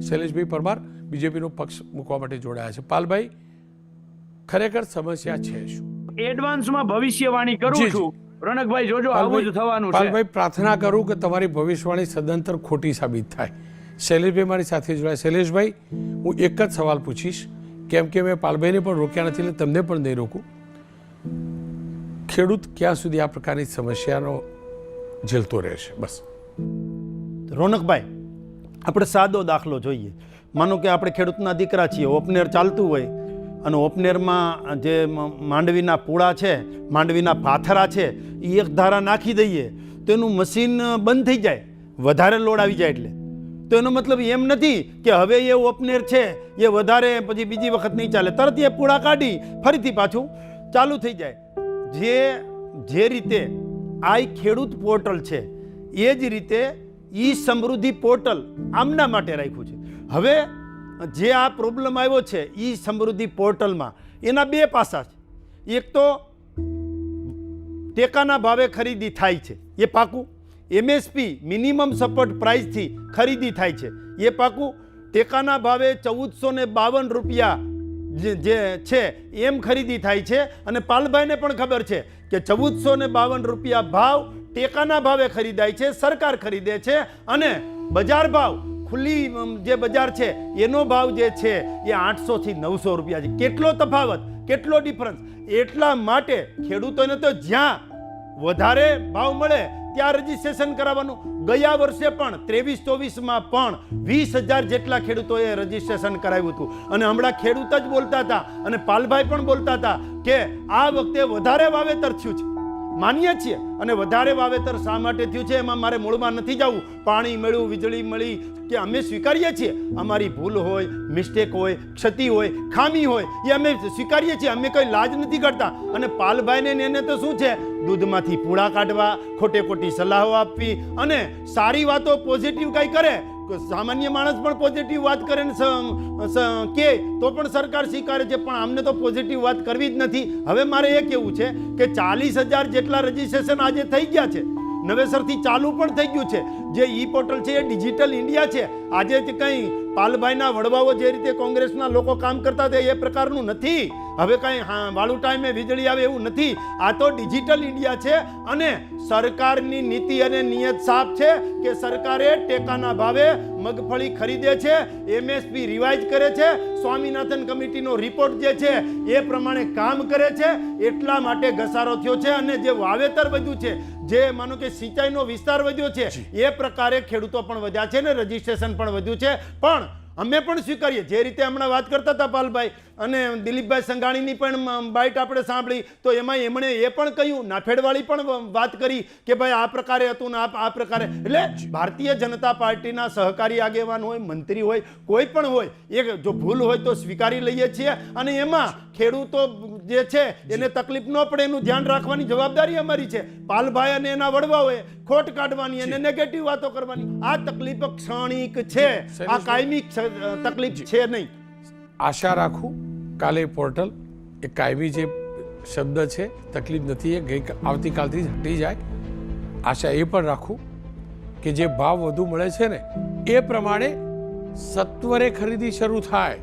શૈલેષભાઈ પરમાર બીજેપીનો પક્ષ મૂકવા માટે જોડાયા છે. પાલભાઈ ખરેખર સમસ્યા છે શું? એડવાન્સમાં ભવિષ્યવાણી કરું. છું. રણકભાઈ જોજો આવું જ થવાનું છે. પાલભાઈ પ્રાર્થના કરું કે તમારી ભવિષ્યવાણી સદંતર ખોટી સાબિત થાય. શૈલેષભાઈ મારી સાથે જોડાયા. શૈલેષભાઈ હું એક જ સવાલ પૂછીશ. કેમ કે મેં પાલભાઈને પણ રોક્યા નથી એટલે તમને પણ નહીં રોકું. ખેડૂત ક્યાં સુધી આ પ્રકારની સમસ્યાનો ઝીલતો રહેશે? બસ. રોનકભાઈ આપણે સાદો દાખલો જોઈએ. માનો કે આપણે ખેડૂતના દીકરા છીએ, ઓપનેર ચાલતું હોય અને ઓપનેરમાં જે માંડવીના પૂળા છે, માંડવીના પાથરા છે એ એક ધારા નાખી દઈએ, તો એનું મશીન બંધ થઈ જાય, વધારે લોડ આવી જાય એટલે. તો એનો મતલબ એમ નથી કે હવે એ ઓપનેર છે, એ વધારે પછી બીજી વખત નહીં ચાલે. તરત એ પૂળા કાઢી, ફરીથી પાછું ચાલુ થઈ જાય. જે જે રીતે આ ખેડૂત પોર્ટલ છે, એ જ રીતે ઈ સમૃદ્ધિ પોર્ટલ આમના માટે રાખ્યું છે. હવે જે આ પ્રોબ્લેમ આવ્યો છે ઈ સમૃદ્ધિ પોર્ટલમાં, એના બે પાસા છે. એક તો ટેકાના ભાવે ખરીદી થાય છે, એ પાકું. એમએસપી મિનિમમ સપોર્ટ પ્રાઇસથી ખરીદી થાય છે, એ પાકું. ટેકાના ભાવે ચૌદસો ને બાવન રૂપિયા જે છે, એમ ખરીદી થાય છે. અને પાલભાઈને પણ ખબર છે કે ચૌદસો ને બાવન રૂપિયા ભાવ ટેકાના ભાવે ખરીદાય છે, સરકાર ખરીદે છે અને બજાર ભાવ ખુલ્લી જે બજાર છે, એનો ભાવ જે છે એ આઠસોથી નવસો રૂપિયા છે. કેટલો તફાવત, કેટલો ડિફરન્સ એટલા માટે ખેડૂતોને તો જ્યાં વધારે ભાવ મળે ત્યાં રજીસ્ટ્રેશન કરાવવાનું. ગયા વર્ષે પણ, ત્રેવીસ ચોવીસમાં પણ વીસ હજાર જેટલા ખેડૂતોએ રજીસ્ટ્રેશન કરાવ્યું હતું. અને હમણાં ખેડૂત જ બોલતા હતા અને પાલભાઈ પણ બોલતા હતા કે આ વખતે વધારે વાવેતર થયું છે. માનીએ છીએ. અને વધારે વાવેતર શા માટે થયું છે? એમાં મારે મૂળમાં નથી જવું. પાણી મળ્યું, વીજળી મળી, કે અમે સ્વીકારીએ છીએ? અમારી ભૂલ હોય મિસ્ટેક હોય, ક્ષતિ હોય, ખામી હોય, એ અમે સ્વીકારીએ છીએ. અમે કંઈ લાજ નથી કરતા. અને પાલભાઈને એને તો શું છે? દૂધમાંથી પૂળા કાઢવા ખોટે ખોટી સલાહો આપવી અને સારી વાતો પોઝિટિવ કંઈ કરે સામાન્ય માણસ પણ પોઝિટિવ વાત કરે ને કે, તો પણ સરકાર સ્વીકારે છે, પણ અમને તો પોઝિટિવ વાત કરવી જ નથી. હવે મારે એ કહેવું છે કે ચાલીસ હજાર જેટલા રજીસ્ટ્રેશન આજે થઈ ગયા છે. નવેસરથી ચાલુ પણ થઈ ગયું છે. જે ઈ પોર્ટલ છે એ ડિજિટલ ઇન્ડિયા છે. આજે જ કંઈ પાલભાઈના વડવાઓ જે રીતે કોંગ્રેસના લોકો કામ કરતા હતા એ પ્રકારનું નથી. હવે કંઈ હા વાળું ટાઈમે વીજળી આવે એવું નથી. આ તો ડિજિટલ ઇન્ડિયા છે અને સરકારની નીતિ અને નિયત સાફ છે કે સરકારે ટેકાના ભાવે મગફળી ખરીદે છે એમએસપી રિવાઇઝ કરે છે સ્વામિનાથન કમિટીનો રિપોર્ટ જે છે એ પ્રમાણે કામ કરે છે. એટલા માટે ઘસારો થયો છે અને જે વાવેતર વધ્યું છે જે માનો કે સિંચાઈનો વિસ્તાર વધ્યો છે એ પ્રકારે ખેડૂતો પણ વધ્યા છે ને રજીસ્ટ્રેશન પણ વધ્યું છે. પણ અમે પણ સ્વીકારીએ. જે રીતે હમણાં વાત કરતા હતા પાલભાઈ અને દિલીપભાઈ સંઘાણીની પણ બાઇટ આપણે સાંભળી, તો એમાં એમણે એ પણ કહ્યું, નાફેડવાળી પણ વાત કરી કે ભાઈ આ પ્રકારે હતું ને આ પ્રકારે. એટલે ભારતીય જનતા પાર્ટીના સહકારી આગેવાન હોય, મંત્રી હોય, કોઈ પણ હોય, એ જો ભૂલ હોય તો સ્વીકારી લઈએ છીએ. અને એમાં ખેડૂતો જે છે એને તકલીફ ન પડે એનું ધ્યાન રાખવાની જવાબદારી અમારી છે. પાલભાઈ અને એના વડવાઓએ ખોટ કાઢવાની અને નેગેટિવ વાતો કરવાની. આ તકલીફ ક્ષણિક છે. આ કાયમી તકલીફ છે નહીં. આશા રાખું કાલે પોર્ટલ એ કાયમી જે શબ્દ છે તકલીફ નથી એ ગઈ આવતીકાલથી જ હટી જાય. આશા એ પણ રાખું કે જે ભાવ વધુ મળે છે ને એ પ્રમાણે સત્વરે ખરીદી શરૂ થાય.